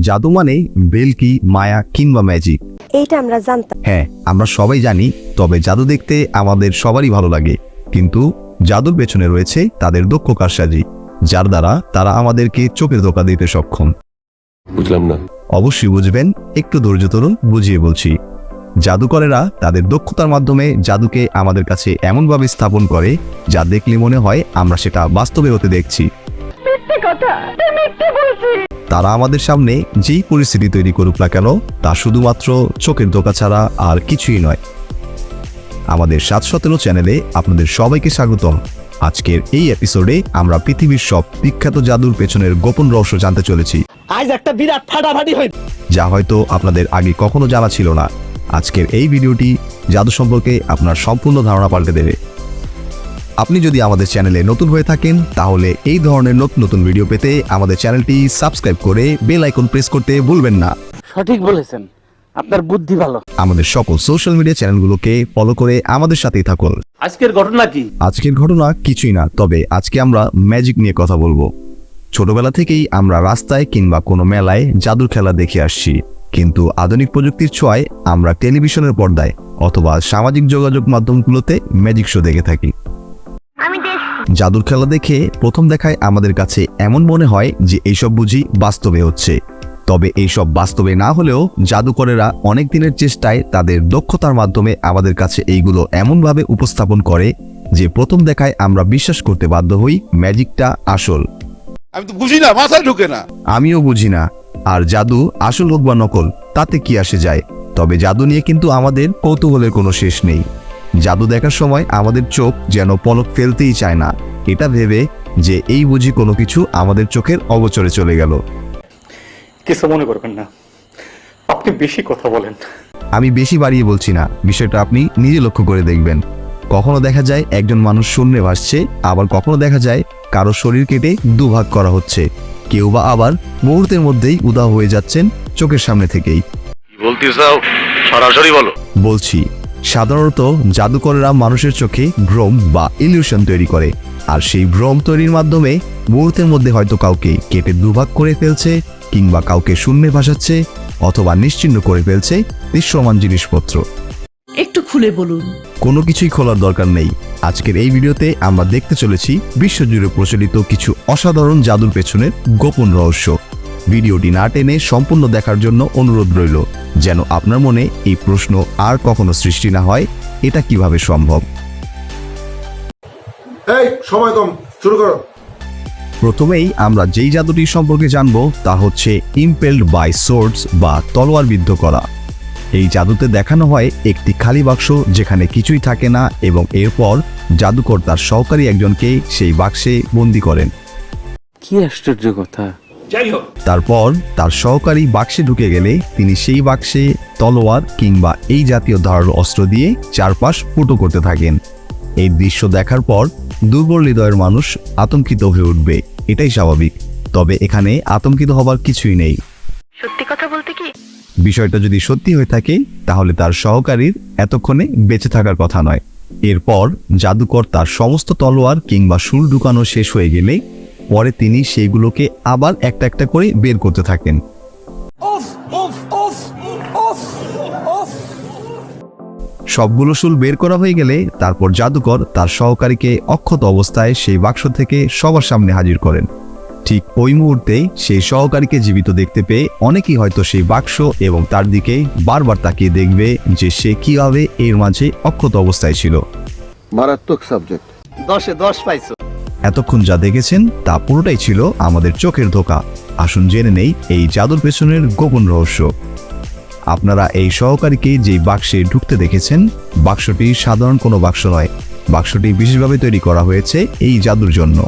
জাদু মানে বেলকি মায়া কিংবা ম্যাজিক এইটা আমরা জানতাম। হ্যাঁ আমরা সবাই জানি তবে জাদু দেখতে আমাদের সবারই ভালো লাগে। কিন্তু জাদুর পেছনে রয়েছে তাদের দক্ষ কারসাজি যার দ্বারা তারা আমাদেরকে চোখের ধোকা দিতে সক্ষম। বুঝলাম না। অবশ্যই বুঝবেন একটু ধৈর্য ধরুন বুঝিয়ে বলছি। জাদুকরেরা তাদের দক্ষতার মাধ্যমে জাদুকে আমাদের কাছে এমনভাবে স্থাপন করে যা দেখলে মনে হয় আমরা সেটা বাস্তবে হতে দেখছি। তারা আমাদের সামনে যেই পরিস্থিতি তৈরি করুক না কেন তা শুধুমাত্র চোখের ধোকা ছাড়া আর কিছুই নয়। আমাদের সাত সতেরো চ্যানেলে আপনাদের সবাইকে স্বাগতম। আজকের এই এপিসোডে আমরা পৃথিবীর সব বিখ্যাত জাদুর পেছনের গোপন রহস্য জানতে চলেছি। আজ একটা বিরাট ফাটাফাটি যা হয়তো আপনাদের আগে কখনো জানা ছিল না। আজকের এই ভিডিওটি জাদু সম্পর্কে আপনার সম্পূর্ণ ধারণা পাল্টে দেবে। আপনি যদি আমাদের চ্যানেলে নতুন হয়ে থাকেন তাহলে এই ধরনের নতুন নতুন ভিডিও পেতে আমাদের চ্যানেলটি সাবস্ক্রাইব করে বেল আইকন প্রেস করতে ভুলবেন না। সঠিক বলেছেন। আপনার বুদ্ধি ভালো। আমাদের সকল সোশ্যাল মিডিয়া চ্যানেলগুলোকে ফলো করে আমাদের সাথেই থাকুন। আজকের ঘটনা কি? আজকের ঘটনা কিছুই না তবে আজকে আমরা ম্যাজিক নিয়ে কথা বলব। ছোটবেলা থেকেই আমরা রাস্তায় কিংবা কোনো মেলায় জাদুর খেলা দেখে আসছি। কিন্তু আধুনিক প্রযুক্তির ছোঁয়ায় আমরা টেলিভিশনের পর্দায় অথবা সামাজিক যোগাযোগ মাধ্যমগুলোতে ম্যাজিক শো দেখে থাকি। জাদুর খেলা দেখে প্রথম দেখায় আমাদের কাছে এমন মনে হয় যে এইসব বুঝি বাস্তবে হচ্ছে। তবে এইসব বাস্তবে না হলেও জাদুকরেরা অনেক দিনের চেষ্টায় তাদের দক্ষতার মাধ্যমে আমাদের কাছে এইগুলো এমনভাবে উপস্থাপন করে যে প্রথম দেখায় আমরা বিশ্বাস করতে বাধ্য হই ম্যাজিকটা আসল। আমি তো বুঝি না মাথায় ঢুকে না। আমিও বুঝি না। আর জাদু আসল হোক বা নকল তাতে কি আসে যায়? তবে জাদু নিয়ে কিন্তু আমাদের কৌতূহলের কোনো শেষ নেই। জাদু দেখার সময় আমাদের চোখ যেন পলক ফেলতেই চায় না। এটা ভেবে যে এই বুঝি কোনো কিছু আমাদের চোখের অবচরে চলে গেল। কিছু মনে করবেন না। আপনি বেশি কথা বলেন। আমি বেশি বাড়িয়ে বলছি না। বিষয়টা আপনি নিজে লক্ষ্য করে দেখবেন। কখনো দেখা যায় একজন মানুষ শূন্যে ভাসছে আবার কখনো দেখা যায় কারও শরীর কেটে দুভাগ করা হচ্ছে। কেউ বা আবার মুহূর্তের মধ্যেই উদা হয়ে যাচ্ছেন চোখের সামনে থেকেই। বলতে চাও সরাসরি বলো। বলছি সাধারণত জাদুকরেরা মানুষের চোখে ভ্রম বা ইলিউশন তৈরি করে আর সেই ভ্রম তৈরির মাধ্যমে মুহূর্তের মধ্যে হয়তো কাউকে কেটে দুভাগ করে ফেলছে কিংবা কাউকে শূন্যে ভাসাচ্ছে অথবা নিশ্চিহ্ন করে ফেলছে দৃশ্যমান জিনিসপত্র। খুলে বলুন। কোনো কিছুই খোলার দরকার নেই। আজকের এই ভিডিওতে আমরা দেখতে চলেছি বিশ্বজুড়ে প্রচলিত কিছু অসাধারণ জাদুর পেছনের গোপন রহস্য। ভিডিওটি না টেনে সম্পূর্ণ দেখার জন্য অনুরোধ রইল যেন আপনার মনে এই প্রশ্ন আর কখনো সৃষ্টি না হয় এটা কীভাবে সম্ভব? এই সময় কম শুরু করো। প্রথমেই আমরা যেই জাদুটি সম্পর্কে জানব তা হচ্ছে ইম্পেলড বাই সোর্ডস বা তলোয়ার বিদ্ধ করা। এই জাদুতে দেখানো হয় একটি খালি বাক্স যেখানে কিছুই থাকে না এবং এরপর জাদুকর তার সহকারী একজনকে সেই বাক্সে বন্দি করেন। কি আশ্চর্য কথা। তারপর তার সহকারী বাক্সে ঢুকে গেলে তিনি সেই বাক্সে তলোয়ার কিংবা এই জাতীয় ধারালো অস্ত্র দিয়ে চারপাশ ফুটো করতে থাকেন। এই দৃশ্য দেখার পর দুর্বল হৃদয়ের মানুষ আতঙ্কিত হয়ে উঠবে এটাই স্বাভাবিক। তবে এখানে আতঙ্কিত হবার কিছুই নেই। সত্যি কথা বলতে কি? বিষয়টা যদি সত্যি হয়ে থাকে তাহলে তার সহকারীর এতক্ষণে বেঁচে থাকার কথা নয়। এরপর জাদুকর তার সমস্ত তলোয়ার কিংবা শুল ঢুকানো শেষ হয়ে গেলে পরে তিনি সেইগুলোকে আবার একটা একটা করে বের করতে থাকেন। সবগুলো শুল বের করা হয়ে গেলে তারপর জাদুকর তার সহকারীকে অক্ষত অবস্থায় সেই বাক্স থেকে সবার সামনে হাজির করেন। ঠিক ওই মুহূর্তেই সেই সহকারীকে জীবিত দেখতে পেয়ে অনেকেই হয়তো সেই বাক্স এবং তার দিকে বারবার তাকিয়ে দেখবে যে সে কীভাবে এর মাঝে অক্ষত অবস্থায় ছিল। মারাত্মক সাবজেক্ট দশে দশ পাইছো। এতক্ষণ যা দেখেছেন তা পুরোটাই ছিল আমাদের চোখের ধোকা। আসুন জেনে নেই এই জাদুর পেছনের গোপন রহস্য। আপনারা এই সহকারীকে যেই বাক্সে ঢুকতে দেখেছেন বাক্সটি সাধারণ কোনো বাক্স নয়। বাক্সটি বিশেষভাবে তৈরি করা হয়েছে এই জাদুর জন্য।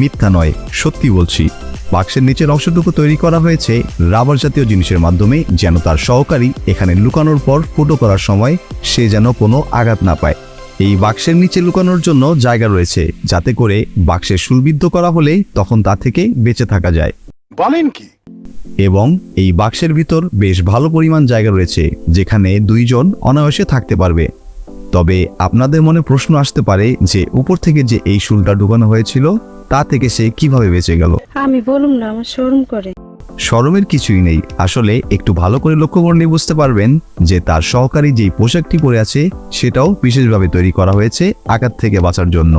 মিথ্যা নয় সত্যি বলছি। বাক্সের নিচের অংশটুকু তৈরি করা হয়েছে রাবার জাতীয় জিনিসের মাধ্যমে যেন তার সহকারী এখানে লুকানোর পর ফুটো করার সময় সে যেন কোনো আঘাত না পায়। এই বাক্সের নিচে লুকানোর জন্য জায়গা রয়েছে যাতে করে বাক্সে শুলবিদ্ধ করা হলে তখন তা থেকে বেঁচে থাকা যায়। বলেন কি? এবং এই বাক্সের ভিতর বেশ ভালো পরিমাণ জায়গা রয়েছে যেখানে দুইজন অনায়াসে থাকতে পারবে। তবে আপনাদের মনে প্রশ্ন আসতে পারে যে উপর থেকে যে এই শুলটা ঢুকানো হয়েছিল তা থেকে সে কীভাবে বেঁচে গেল? আমি বলুম না আমার শোরুম করে। শরমের কিছুই নেই। আসলে একটু ভালো করে লক্ষ্য করলে বুঝতে পারবেন যে তার সহকারী যেই পোশাকটি পরে আছে সেটাও বিশেষভাবে তৈরি করা হয়েছে আঘাত থেকে বাঁচার জন্য।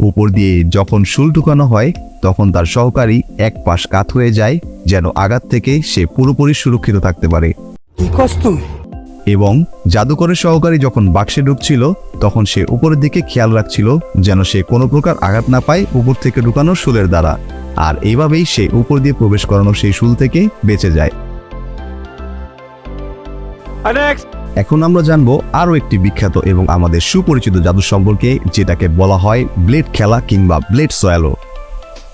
উপর দিয়ে যখন শুল ঢুকানো হয় তখন তার সহকারী এক পাশ কাত হয়ে যায় যেন আঘাত থেকে সে পুরোপুরি সুরক্ষিত থাকতে পারে। এবং জাদুকরের সহকারী যখন বাক্সে ঢুকছিল তখন সে উপরের দিকে খেয়াল রাখছিল যেন সে কোনো প্রকার আঘাত না পায় উপর থেকে ঢুকানো শুলের দ্বারা। আর এইভাবেই সে উপর দিয়ে প্রবেশ করানো সেই শুল থেকে বেঁচে যায়। এখন আমরা জানব আরও একটি বিখ্যাত এবং আমাদের সুপরিচিত জাদু সম্পর্কে যেটাকে বলা হয় ব্লেড খেলা কিংবা ব্লেড সয়ালো।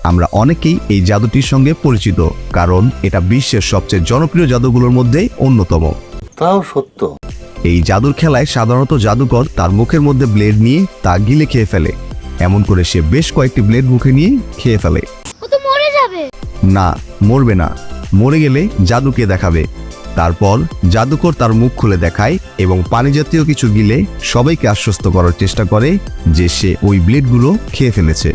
আমরা অনেকেই এই জাদুটির সঙ্গে পরিচিত কারণ এটা বিশ্বের সবচেয়ে জনপ্রিয় জাদুগুলোর মধ্যে অন্যতম। তাও সত্য। এই জাদুর খেলায় সাধারণত জাদুকর তার মুখের মধ্যে ব্লেড নিয়ে তা গিলে খেয়ে ফেলে। এমন করে সে বেশ কয়েকটি ব্লেড মুখে নিয়ে খেয়ে ফেলে। ও তো মরে যাবে। না মরবে না। মরে গেলে জাদুকে দেখাবে? তারপর জাদুকর তার মুখ খুলে দেখায় এবং পানি জাতীয় কিছু গিলে সবাইকে আশ্বস্ত করার চেষ্টা করে যে সে ওই ব্লেডগুলো খেয়ে ফেলেছে।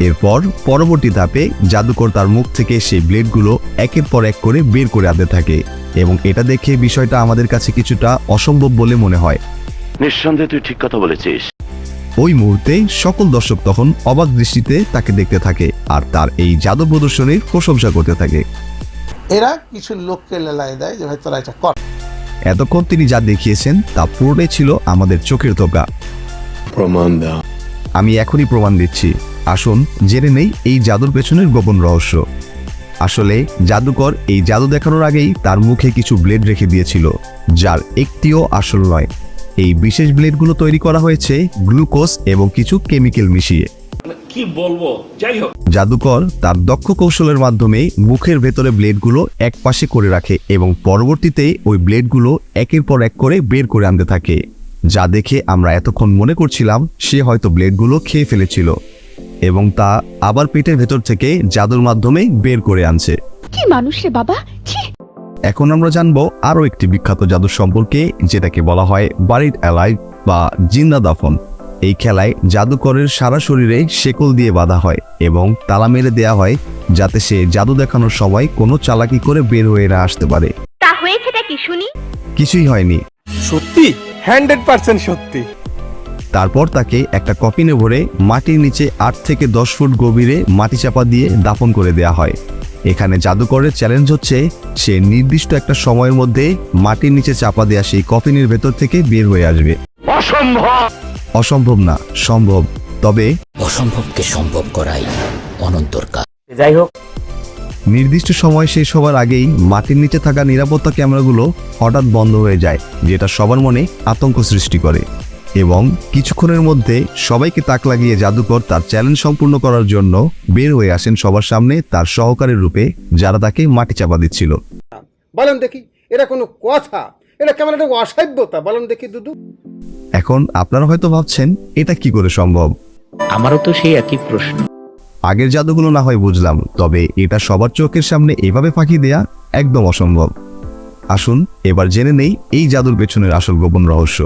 এরপর পরবর্তী ধাপে জাদুকর তার মুখ থেকে সেই ব্লেডগুলো একের পর এক করে বের করে আনতে থাকে এবং এটা দেখে বিষয়টা আমাদের কাছে কিছুটা অসম্ভব বলে মনে হয়। নিঃসন্দেহে তুই ঠিক কথা বলেছিস। ওই মুহূর্তে সকল দর্শক তখন অবাক দৃষ্টিতে তাকে দেখতে থাকে আর তার এই জাদু প্রদর্শনীর প্রশংসা করতে থাকে। এরা কিছু লোককে লেলায় দেয় যে ভাই তোরা এটা কর। এতক্ষণ তিনি যা দেখিয়েছেন তা পুরোটাই ছিল আমাদের চোখের ধোকা। প্রমাণ দাও। আমি এখনই প্রমাণ দিচ্ছি। আসুন জেনে নেই এই জাদুর পেছনের গোপন রহস্য। আসলে জাদুকর এই জাদু দেখানোর আগেই তার মুখে কিছু ব্লেড রেখে দিয়েছিল যার একটিও আসল নয়। এই বিশেষ ব্লেডগুলো তৈরি করা হয়েছে গ্লুকোজ এবং কিছু কেমিক্যাল মিশিয়ে। কি বলব? যাই হোক। জাদুকর তার দক্ষ কৌশলের মাধ্যমে মুখের ভেতরে ব্লেডগুলো এক পাশে করে রাখে এবং পরবর্তীতে ওই ব্লেডগুলো একের পর এক করে বের করে আনতে থাকে। যা দেখে আমরা এতক্ষণ মনে করছিলাম সে হয়তো ব্লেডগুলো খেয়ে ফেলেছিল এবং তা আবার পেটের ভেতর থেকে জাদুর মাধ্যমে বের করে আনছে। কি মানুষ রে বাবা? এখন আমরা জানব আরও একটি বিখ্যাত জাদু সম্পর্কে যেটাকে বলা হয় বাড়ির অ্যালাইভ বা জিন্দা দাফন। এই খেলায় জাদুকরের সারা শরীরে শেকল দিয়ে বাঁধা হয় এবং তালা মেরে দেয়া হয় যাতে সে জাদু দেখানোর সময় কোনো চালাকি করে বের হয়ে না আসতে পারে। তা হয়েছেটা কি শুনি? কিছুই হয়নি। সত্যি? হান্ড্রেড পার্সেন্ট সত্যি। তারপর তাকে একটা কফিনে ভরে মাটির নিচে আট থেকে দশ ফুট গভীরে মাটি চাপা দিয়ে দাফন করে দেয়া হয়। এখানে জাদুকরের চ্যালেঞ্জ হচ্ছে সে নির্দিষ্ট একটা সময়ের মধ্যে মাটির নিচে চাপা দেয়া সেই কফিনের ভেতর থেকে বের হয়ে আসবে। অসম্ভব! অসম্ভব না সম্ভব। তবে অসম্ভবকে সম্ভব করাই অনন্তর কাজ। যাই হোক নির্দিষ্ট সময় শেষ হওয়ার আগেই মাটির নিচে থাকা নিরাপত্তা ক্যামেরাগুলো হঠাৎ বন্ধ হয়ে যায় যেটা সবার মনে আতঙ্ক সৃষ্টি করে। এবং কিছুক্ষণের মধ্যে সবাইকে তাক লাগিয়ে জাদুকর তার চ্যালেঞ্জ সম্পূর্ণ করার জন্য বের হয়ে আসেন সবার সামনে তার সহকারীর রূপে যারা তাকে মাটি চাপা দিচ্ছিল। বলেন দেখি এটা কোনো কথা? এটা কেমন একটা অসভ্যতা বলেন দেখি দুদু। এখন আপনারা হয়তো ভাবছেন এটা কি করে সম্ভব? আমারও তো সেই একই প্রশ্ন। আগের জাদুগুলো না হয় বুঝলাম তবে এটা সবার চোখের সামনে এভাবে ফাঁকি দেয়া একদম অসম্ভব। আসুন এবার জেনে নেই এই জাদুর পেছনের আসল গোপন রহস্য।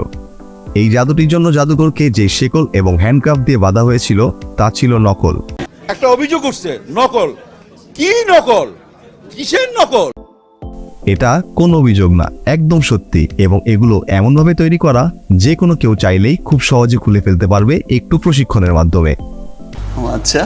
এই জাদুটির জন্য জাদুকরকে যে শেকল এবং হ্যান্ডক্রাফট দিয়ে বাঁধা হয়েছিল তা ছিল নকল। একটা অভিযোগ উঠছে নকল। কি নকল? কিসের নকল? এটা কোনো অভিযোগ না একদম সত্যি এবং এগুলো এমনভাবে তৈরি করা যে কোনো কেউ চাইলেই খুব সহজে খুলে ফেলতে পারবে একটু প্রশিক্ষণের মাধ্যমে। আচ্ছা।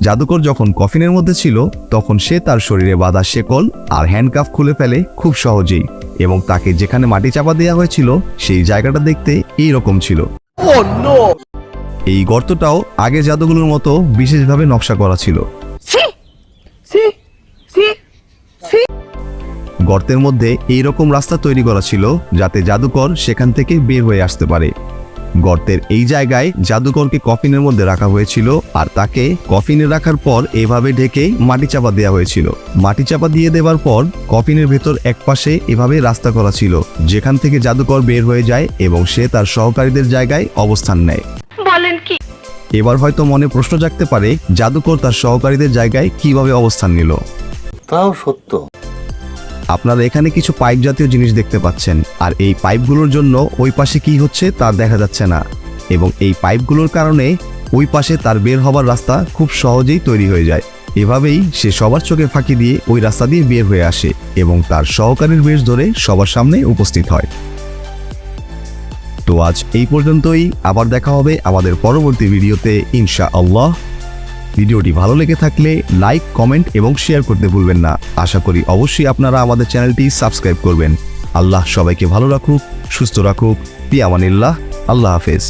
জাদুকর যখন কফিনের মধ্যে ছিল তখন সে তার শরীরে বাঁধা শেকল আর হ্যান্ডকাফ খুলে ফেলে খুব সহজেই এবং তাকে যেখানে মাটি চাপা দেওয়া হয়েছিল সেই জায়গাটা দেখতে এই রকম ছিল এই গর্তটাও আগে জাদুগুলোর মতো বিশেষভাবে নকশা করা ছিল। গর্তের মধ্যে এই রকম রাস্তা তৈরি করা ছিল যাতে জাদুকর সেখান থেকে বের হয়ে আসতে পারে। গর্তের এই জায়গায় জাদুকরকে কফিনের মধ্যে রাখা হয়েছিল আর তাকে কফিনে রাখার পর এভাবে ঢেকে মাটি চাপা দেওয়া হয়েছিল। মাটি চাপা দিয়ে দেওয়ার পর কফিনের ভেতর এক পাশে এভাবে রাস্তা করা ছিল যেখান থেকে জাদুকর বের হয়ে যায় এবং সে তার সহকারীদের জায়গায় অবস্থান নেয়। বলেন কি? এবার হয়তো মনে প্রশ্ন জাগতে পারে জাদুকর তার সহকারীদের জায়গায় কীভাবে অবস্থান নিল। তাও সত্য। আপনারা এখানে কিছু পাইপ জাতীয় জিনিস দেখতে পাচ্ছেন। আর এই পাইপগুলোর জন্য ওই পাশে কি হচ্ছে তা দেখা যাচ্ছে না। এবং এই পাইপগুলোর কারণে ওই পাশে তার বের হবার রাস্তা খুব সহজেই তৈরি হয়ে যায়। এভাবেই সে সবার চোখে ফাঁকি দিয়ে ওই রাস্তা দিয়ে বের হয়ে আসে এবং তার সহকারীর বেশ ধরে সবার সামনে উপস্থিত হয়। তো আজ এই পর্যন্তই। আবার দেখা হবে আমাদের পরবর্তী ভিডিওতে। ইনশা আল্লাহ ভিডিওটি ভালো লেগে থাকলে লাইক, কমেন্ট এবং শেয়ার করতে ভুলবেন না। আশা করি অবশ্যই আপনারা আমাদের চ্যানেলটি সাবস্ক্রাইব করবেন। আল্লাহ সবাইকে ভালো রাখুক, সুস্থ রাখুক। পিয়ামানিল্লাহ। আল্লাহ হাফেজ।